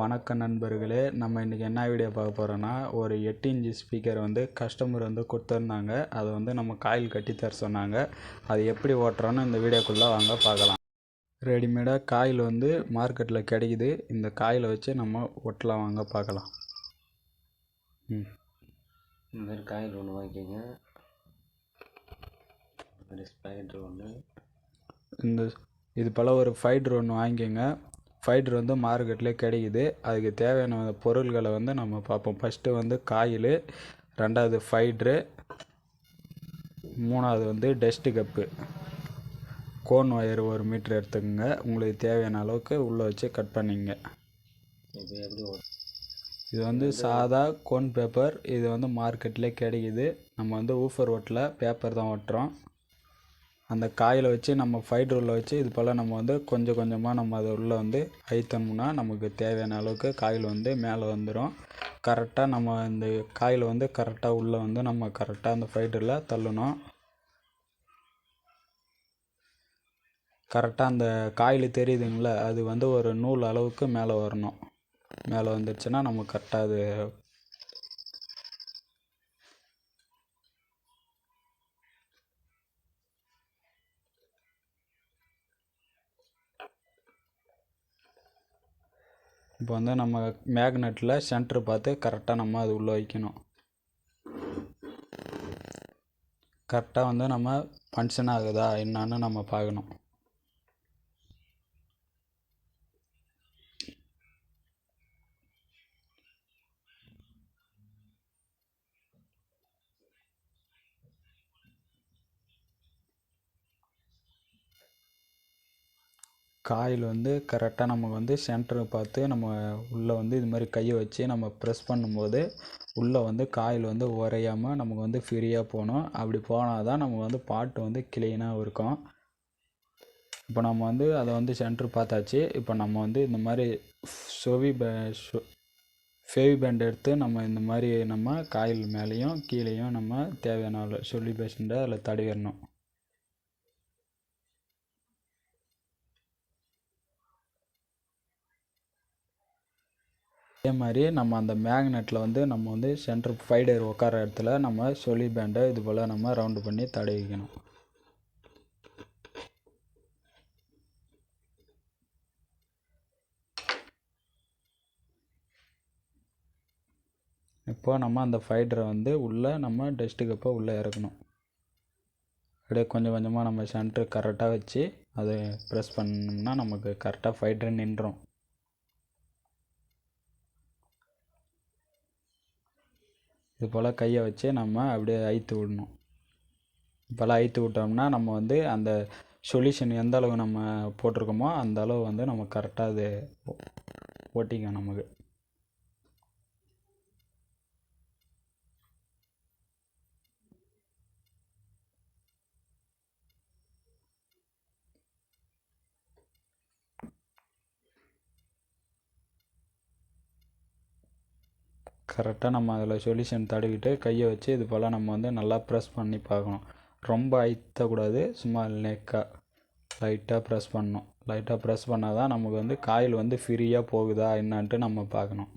வணக்கம் நண்பர்களே நம்ம இன்றைக்கி என்ன வீடியோ பார்க்க போகிறோன்னா ஒரு எட்டு இன்ச்சு ஸ்பீக்கர் வந்து கஸ்டமர் வந்து கொடுத்துருந்தாங்க. அதை வந்து நம்ம காயில் கட்டி தர சொன்னாங்க. அது எப்படி ஓட்டுறோன்னு இந்த வீடியோக்குள்ளே வாங்க பார்க்கலாம். ரெடிமேடாக காயில் வந்து மார்க்கெட்டில் கிடைக்குது. இந்த காயில் வச்சு நம்ம ஒட்டலாம் வாங்க பார்க்கலாம். ம். இந்த மாதிரி காயில் ஒன்று வாங்கிக்கோங்க. ஸ்பைடர் ஒன்று இந்த இது போல் ஒரு ஃபைட்ரு ஒன்று வாங்கிக்கோங்க. ஃபைட்ரு வந்து மார்க்கெட்லேயே கிடைக்குது. அதுக்கு தேவையான பொருள்களை வந்து நம்ம பார்ப்போம். ஃபஸ்ட்டு வந்து காயில் ரெண்டாவது ஃபைட்ரு மூணாவது வந்து டஸ்ட்டு கப்பு கோன் ஒயர் ஒரு மீட்ரு எடுத்துக்கோங்க. உங்களுக்கு தேவையான அளவுக்கு உள்ளே வச்சு கட் பண்ணிங்க. இது வந்து சாதா கோன் பேப்பர் இது வந்து மார்க்கெட்லேயே கிடைக்குது. நம்ம வந்து ஊஃபர் ஓட்டில் பேப்பர் தான் ஓட்டுறோம். அந்த காயில் வச்சு நம்ம ஃபைட் ரூலில் வச்சு இது போல் நம்ம வந்து கொஞ்சம் கொஞ்சமாக நம்ம அதை உள்ளே வந்து அழுத்தணும்னா நமக்கு தேவையான அளவுக்கு காயில் வந்து மேலே வந்துடும் கரெக்டாக நம்ம இந்த காயில் வந்து கரெக்டாக உள்ளே வந்து நம்ம கரெக்டாக அந்த ஃபைட்டரில் தள்ளணும். கரெக்டாக அந்த காயில் தெரியுதுங்கள அது வந்து ஒரு நூல் அளவுக்கு மேலே வரணும். மேலே வந்துடுச்சுன்னா நம்ம கரெக்டாக அது இப்போ வந்து நம்ம மேக்னெட்டில் சென்டர் பார்த்து கரெக்டாக நம்ம அது உள்ளே வைக்கணும். கரெக்டாக வந்து நம்ம ஃபங்க்ஷன் ஆகுதா என்னான்னு நம்ம பார்க்கணும். காயில் வந்து கரெக்டாக நமக்கு வந்து சென்டரை பார்த்து நம்ம உள்ளே வந்து இது மாதிரி கையை வச்சு நம்ம ப்ரெஸ் பண்ணும்போது உள்ளே வந்து காயில் வந்து உரையாமல் நமக்கு வந்து ஃப்ரீயாக போகணும். அப்படி போனால் தான் நமக்கு வந்து பாட்டு வந்து க்ளீனாக இருக்கும். இப்போ நம்ம வந்து அதை வந்து சென்டர் பார்த்தாச்சு. இப்போ நம்ம வந்து இந்த மாதிரி சொவி பே ஃபேவி பேண்ட் எடுத்து நம்ம இந்த மாதிரி நம்ம காயில் மேலேயும் கீழேயும் நம்ம தேவையான சொல்லி பேஷண்ட்டை அதில் தடவிடணும். அதே மாதிரி நம்ம அந்த மேக்னெட்டில் வந்து நம்ம வந்து சென்டர் ஃபைடர் உட்கார இடத்துல நம்ம சொல்லி பேண்டை இது போல் நம்ம ரவுண்டு பண்ணி தடவிக்கணும் இப்போ நம்ம அந்த ஃபைடரை வந்து உள்ளே நம்ம டஸ்ட்டு கப்பை உள்ளே இறக்கணும். அப்படியே கொஞ்சம் கொஞ்சமாக நம்ம சென்டர் கரெக்டாக வச்சு அதை ப்ரெஸ் பண்ணோம்னா நமக்கு கரெக்டாக ஃபைட்ரு நின்றோம் இது போல் கையை வச்சு நம்ம அப்படியே அழுத்து விடணும். இப்போல்லாம் அழுத்து விட்டோம்னா நம்ம வந்து அந்த சொல்யூஷன் எந்த அளவு நம்ம போட்டிருக்கோமோ அந்த அளவு வந்து நம்ம கரெக்டாக அது ஓட்டிக்கும் நமக்கு. கரெக்டாக நம்ம அதில் சொல்யூஷன் தடவிட்டு கையை வச்சு இது போல் நம்ம வந்து நல்லா ப்ரெஸ் பண்ணி பார்க்கணும். ரொம்ப அழுத்தக்கூடாது. சும்மா நெக்காக லைட்டாக ப்ரெஸ் பண்ணணும். லைட்டாக ப்ரெஸ் பண்ணால் தான் நமக்கு வந்து காயில் வந்து ஃப்ரீயாக போகுதா என்னான்ட்டு நம்ம பார்க்கணும்.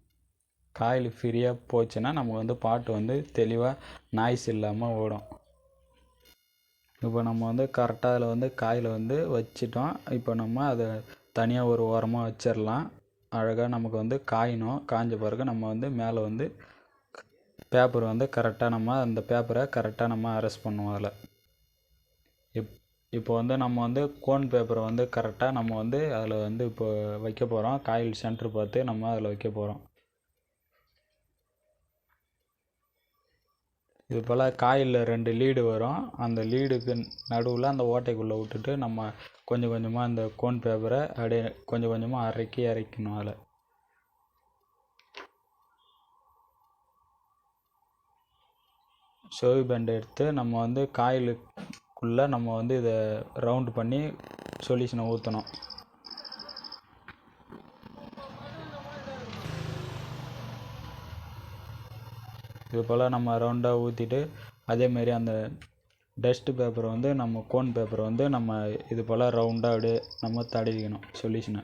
காயில் ஃப்ரீயாக போச்சுன்னா நமக்கு வந்து பாட்டு வந்து தெளிவாக நாய்ஸ் இல்லாமல் ஓடும். இப்போ நம்ம வந்து கரெக்டாக அதில் வந்து காயில் வந்து வச்சிட்டோம். இப்போ நம்ம அதை தனியாக ஒரு ஓரமாக வச்சிடலாம். அழகாக நமக்கு வந்து காயினும் காஞ்ச பிறகு நம்ம வந்து மேலே வந்து பேப்பர் வந்து கரெக்டாக நம்ம அந்த பேப்பரை கரெக்டாக நம்ம அரெஸ்ட் பண்ணுவோம் அதில். இப் இப்போ வந்து நம்ம வந்து கோன் பேப்பரை வந்து கரெக்டாக நம்ம வந்து அதில் வந்து இப்போ வைக்க போகிறோம் காயில் சென்டர் பார்த்து நம்ம அதில் வைக்க போகிறோம் இது போல் காயில் ரெண்டு லீடு வரும். அந்த லீடுக்கு நடுவில் அந்த ஓட்டைக்குள்ளே விட்டுட்டு நம்ம கொஞ்சம் கொஞ்சமாக அந்த கோன் பேப்பரை அப்படியே கொஞ்சம் கொஞ்சமாக அரைக்கி அரைக்கணும் அதில் சோவி பேண்ட் எடுத்து நம்ம வந்து காயிலுக்குள்ளே நம்ம வந்து இதை ரவுண்டு பண்ணி சொல்யூஷனை ஊற்றணும் இது போல் நம்ம ரவுண்டாக ஊற்றிட்டு அதேமாரி அந்த டஸ்ட்டு பேப்பரை வந்து நம்ம கோன் பேப்பரை வந்து நம்ம இது போல் ரவுண்டாக அப்படியே நம்ம தடவிக்கணும் சொல்யூஷனை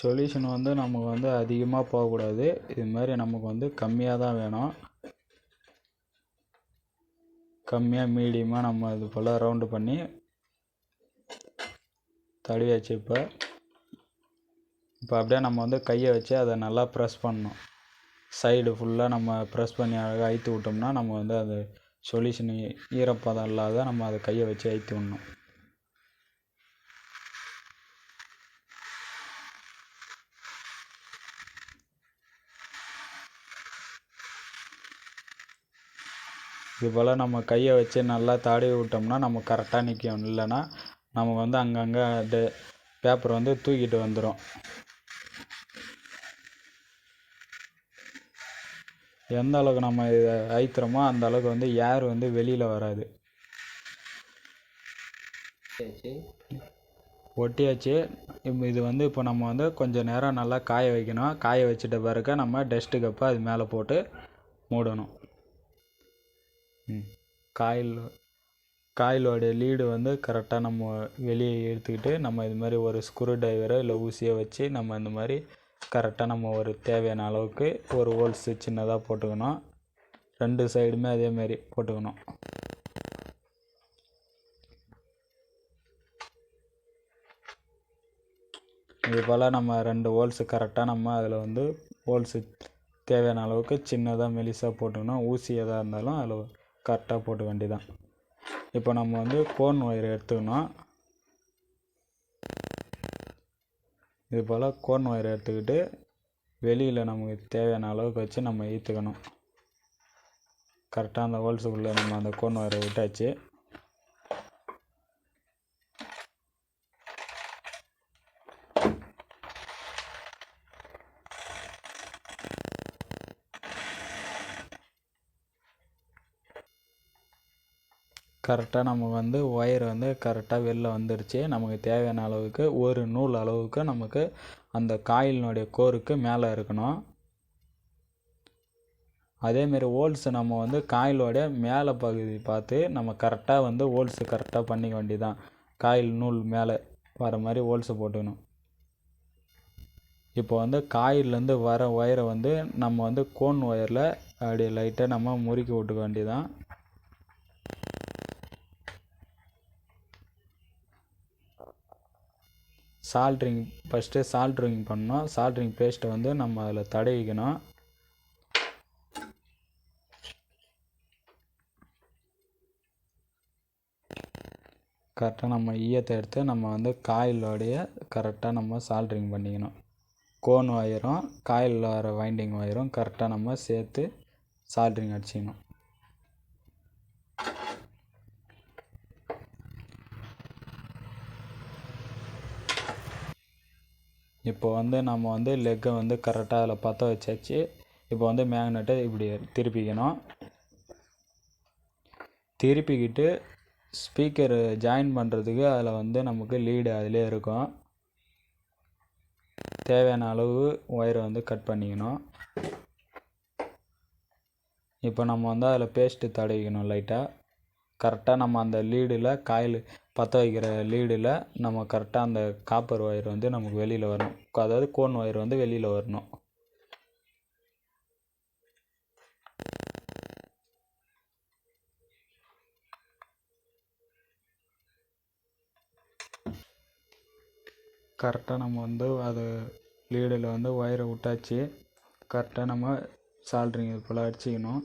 சொல்யூஷன் வந்து நமக்கு வந்து அதிகமாக போகக்கூடாது. இது மாதிரி நமக்கு வந்து கம்மியாக தான் வேணும். கம்மியாக மீடியமாக நம்ம இது போல் ரவுண்டு பண்ணி தடவியாச்சு இப்போ இப்போ அப்படியே நம்ம வந்து கையை வச்சு அதை நல்லா ப்ரெஸ் பண்ணணும். சைடு ஃபுல்லாக நம்ம ப்ரெஸ் பண்ணி அழகாக அழுத்தி விட்டோம்னா நம்ம வந்து அது சொல்யூஷன் ஈரப்பதம் இல்லாத நம்ம அதை கையை வச்சு அழுத்தி விடணும். இது போல் நம்ம கையை வச்சு நல்லா தாடி விட்டோம்னா நம்ம கரெக்டாக நிற்கும். இல்லைன்னா நமக்கு வந்து அங்கங்கே டே பேப்பர் வந்து தூக்கிட்டு வந்துடும் எந்த அளவுக்கு நம்ம இதை அழுத்துறோமோ அந்த அளவுக்கு வந்து ஏர் வந்து வெளியில் வராது. ஒட்டியாச்சு. இது வந்து இப்போ நம்ம வந்து கொஞ்சம் நேரம் நல்லா காய வைக்கணும். காய வச்சுட்ட பிறகு நம்ம டஸ்ட்டு கப்பை அது மேலே போட்டு மூடணும். காயில் காயிலோடைய லீடு வந்து கரெக்டாக நம்ம வெளியே எடுத்துக்கிட்டு நம்ம இது மாதிரி ஒரு ஸ்க்ரூ டிரைவரோ இல்லை ஊசியோ வச்சு நம்ம இந்த மாதிரி கரெக்டாக நம்ம ஒரு தேவையான அளவுக்கு ஒரு ஹோல்ஸு சின்னதாக போட்டுக்கணும். ரெண்டு சைடுமே அதே மாதிரி போட்டுக்கணும். இது போல் நம்ம ரெண்டு ஹோல்ஸு கரெக்டாக நம்ம அதில் வந்து ஹோல்ஸு தேவையான அளவுக்கு சின்னதாக மெலிசாக போட்டுக்கணும். ஊசி எதாக இருந்தாலும் அதில் கரெக்டாக போட்டு வேண்டியதான் இப்போ நம்ம வந்து கோன் ஒயர் எடுத்துக்கணும். இது போல் கோன் ஒயர் எடுத்துக்கிட்டு வெளியில் நமக்கு தேவையான அளவுக்கு வச்சு நம்ம ஈத்துக்கணும் கரெக்டாக அந்த ஹோல்ஸுக்குள்ளே நம்ம அந்த கோன் ஒயரை விட்டாச்சு. கரெக்டாக நம்ம வந்து ஒயர் வந்து கரெக்டாக வெளில வந்துருச்சு. நமக்கு தேவையான அளவுக்கு ஒரு நூல் அளவுக்கு நமக்கு அந்த காயிலினுடைய கோருக்கு மேலே இருக்கணும். அதேமாரி ஹோல்ஸ் நம்ம வந்து காயிலோட மேலே பகுதி பார்த்து நம்ம கரெக்டாக வந்து ஹோல்ஸு கரெக்டாக பண்ணிக்க வேண்டியதான் காயில் நூல் மேலே வர மாதிரி ஹோல்ஸு போட்டுக்கணும். இப்போ வந்து காயிலேருந்து வர ஒயரை வந்து நம்ம வந்து கோன் ஒயரில் அப்படியே லைட்டாக நம்ம முறுக்கி விட்டுக்க வேண்டியதான் சால்ட்ரிங் ஃபஸ்ட்டு சால்ட்ரிங் பண்ணணும். சால்ட்ரிங் பேஸ்ட்டை வந்து நம்ம அதில் தடவிக்கணும். கரெக்டாக நம்ம ஈயத்தை எடுத்து நம்ம வந்து காயிலோடைய கரெக்டாக நம்ம சால்ட்ரிங் பண்ணிக்கணும். கோன் ஒயரும் காயிலில் வர வைண்டிங் ஒயரும் கரெக்டாக நம்ம சேர்த்து சால்ட்ரிங் அடிச்சிக்கணும். இப்போ வந்து நம்ம வந்து லெக்கை வந்து கரெக்டாக அதில் பற்ற வச்சாச்சு. இப்போ வந்து மேக்னெட்டை இப்படி திருப்பிக்கணும். திருப்பிக்கிட்டு ஸ்பீக்கர் ஜாயின் பண்ணுறதுக்கு அதில் வந்து நமக்கு லீடு அதிலே இருக்கும். தேவையான அளவு ஒயரை வந்து கட் பண்ணிக்கணும். இப்போ நம்ம வந்து அதில் பேஸ்ட்டு தடவிக்கணும் லைட்டாக கரெக்டாக நம்ம அந்த லீடில் காயில் பற்ற வைக்கிற லீடில் நம்ம கரெக்டாக அந்த காப்பர் ஒயர் வந்து நமக்கு வெளியில் வரணும். அதாவது கோன் ஒயர் வந்து வெளியில் வரணும். கரெக்டாக நம்ம வந்து அது லீடில் வந்து ஒயரை விட்டாச்சு. கரெக்டாக நம்ம சால்ட்ரிங் இது போல் அடிச்சிக்கணும்.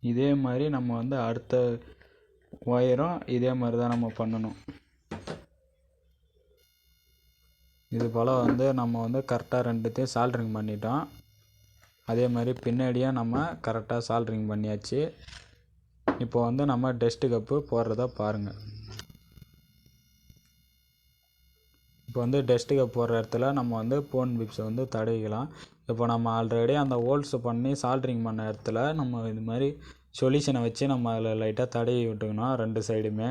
இதே மாதிரி நம்ம வந்து அடுத்த ஒயரும் இதே மாதிரி தான் நம்ம பண்ணணும். இது போல் வந்து நம்ம வந்து கரெக்டாக ரெண்டுத்தையும் சால்ட்ரிங் பண்ணிட்டோம். அதே மாதிரி பின்னாடியும் நம்ம கரெக்டாக சால்ட்ரிங் பண்ணியாச்சு. இப்போ வந்து நம்ம டெஸ்ட்டு கப்பு போடுறத பாருங்கள் இப்போ வந்து டெஸ்ட்டு போடுற இடத்துல நம்ம வந்து போன் பிப்ஸை வந்து தடவிக்கலாம். இப்போ நம்ம ஆல்ரெடி அந்த ஹோல்ஸ் பண்ணி சால்ட்ரிங் பண்ண இடத்துல நம்ம இது மாதிரி சொல்யூஷனை வச்சு நம்ம அதில் லைட்டாக தடவி விட்டுக்கணும் ரெண்டு சைடுமே.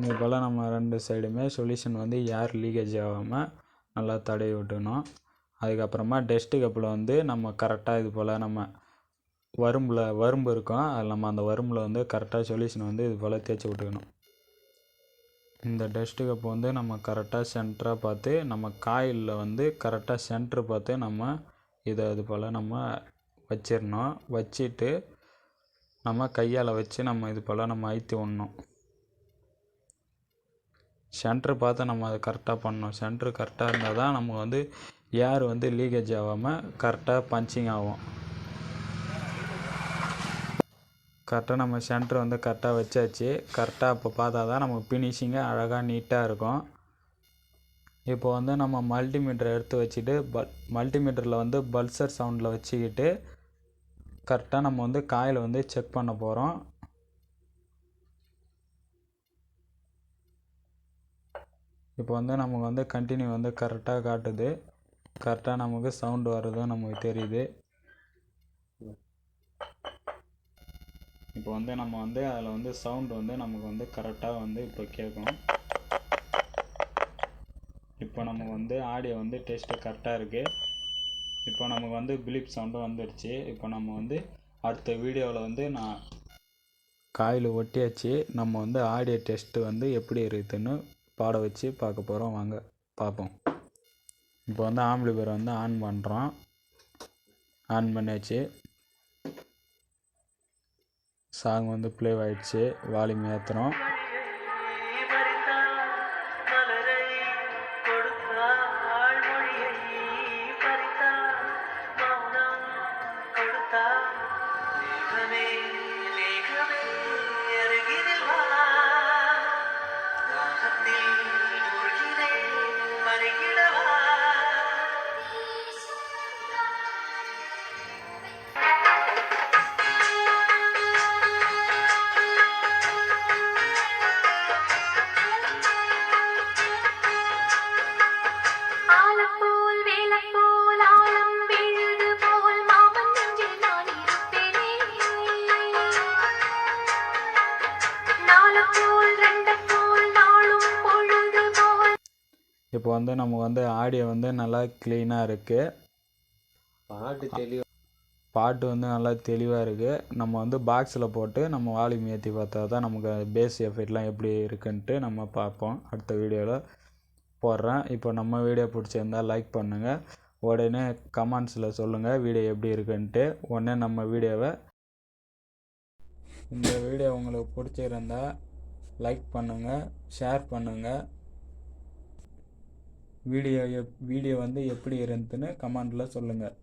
இது போல் நம்ம ரெண்டு சைடுமே சொல்யூஷன் வந்து ஏர் லீக்கேஜ் ஆகாமல் நல்லா தடவி விட்டுக்கணும் அதுக்கப்புறமா டெஸ்ட்டு கப்பில் வந்து நம்ம கரெக்டாக இது போல் நம்ம வரும்பில் வரும்பு இருக்கும். அதில் நம்ம அந்த வரும்பில் வந்து கரெக்டாக சொல்யூஷன் வந்து இது போல் தேய்ச்சி விட்டுக்கணும். இந்த டஸ்ட்டு கப் வந்து நம்ம கரெக்டாக சென்டராக பார்த்து நம்ம காயிலில் வந்து கரெக்டாக சென்ட்ரு பார்த்து நம்ம இதை இது போல் நம்ம வச்சிடணும். வச்சுட்டு நம்ம கையால் வச்சு நம்ம இது போல் நம்ம அழுத்தி விடணும். சென்ட்ரு பார்த்து நம்ம அதை கரெக்டாக பண்ணணும். சென்ட்ரு கரெக்டாக இருந்தால் தான் நம்ம வந்து ஏர் வந்து லீக்கேஜ் ஆகாமல் கரெக்டாக பஞ்சிங் ஆகும். கரெக்டாக நம்ம சென்ட்ரு வந்து கரெக்டாக வச்சாச்சு. கரெக்டாக இப்போ பார்த்தா தான் நமக்கு ஃபினிஷிங்காக அழகாக நீட்டாக இருக்கும். இப்போ வந்து நம்ம மல்டிமீட்டர் எடுத்து வச்சுட்டு பல் மல்டிமீட்டரில் வந்து பல்சர் சவுண்டில் வச்சுக்கிட்டு கரெக்டாக நம்ம வந்து காயில் வந்து செக் பண்ண போகிறோம் இப்போ வந்து நமக்கு வந்து கண்டினியூ வந்து கரெக்டாக காட்டுது. கரெக்டாக நமக்கு சவுண்டு வர்றதும் நமக்கு தெரியுது. இப்போ வந்து நம்ம வந்து அதில் வந்து சவுண்டு வந்து நமக்கு வந்து கரெக்டாக வந்து இப்போ கேட்கும். இப்போ நமக்கு வந்து ஆடியோ வந்து டெஸ்ட்டு கரெக்டாக இருக்குது இப்போ நமக்கு வந்து பிலிப் சவுண்டும் வந்துடுச்சு. இப்போ நம்ம வந்து அடுத்த வீடியோவில் வந்து நான் காயில் ஒட்டியாச்சு. நம்ம வந்து ஆடியோ டெஸ்ட்டு வந்து எப்படி இருக்குதுன்னு பாட வச்சு பார்க்க போகிறோம் வாங்க பார்ப்போம். இப்போ வந்து ஆம்பிளிபர் வந்து ஆன் பண்ணுறோம் ஆன் பண்ணியாச்சு சாங் வந்து ப்ளே ஆகிடுச்சு வால்யூம் ஏற்றுறோம் இப்போ வந்து நம்ம வந்து ஆடியோ வந்து நல்லா க்ளீனாக இருக்குது பாட்டு தெளிவாக பாட்டு வந்து நல்லா தெளிவாக இருக்குது நம்ம வந்து பாக்ஸில் போட்டு நம்ம வால்யூம் ஏற்றி பார்த்தா தான் நமக்கு பேஸ் எஃபெக்ட்லாம் எப்படி இருக்குன்ட்டு நம்ம பார்ப்போம். அடுத்த வீடியோவில் போடுறேன். இப்போ நம்ம வீடியோ பிடிச்சிருந்தா லைக் பண்ணுங்கள் உடனே கமெண்ட்ஸில் சொல்லுங்கள் வீடியோ எப்படி இருக்குன்ட்டு. உடனே நம்ம வீடியோவை இந்த வீடியோ உங்களுக்கு பிடிச்சிருந்தா லைக் பண்ணுங்கள் ஷேர் பண்ணுங்கள் வீடியோ எப் வீடியோ வந்து எப்படி இருந்துன்னு கமெண்டில் சொல்லுங்கள்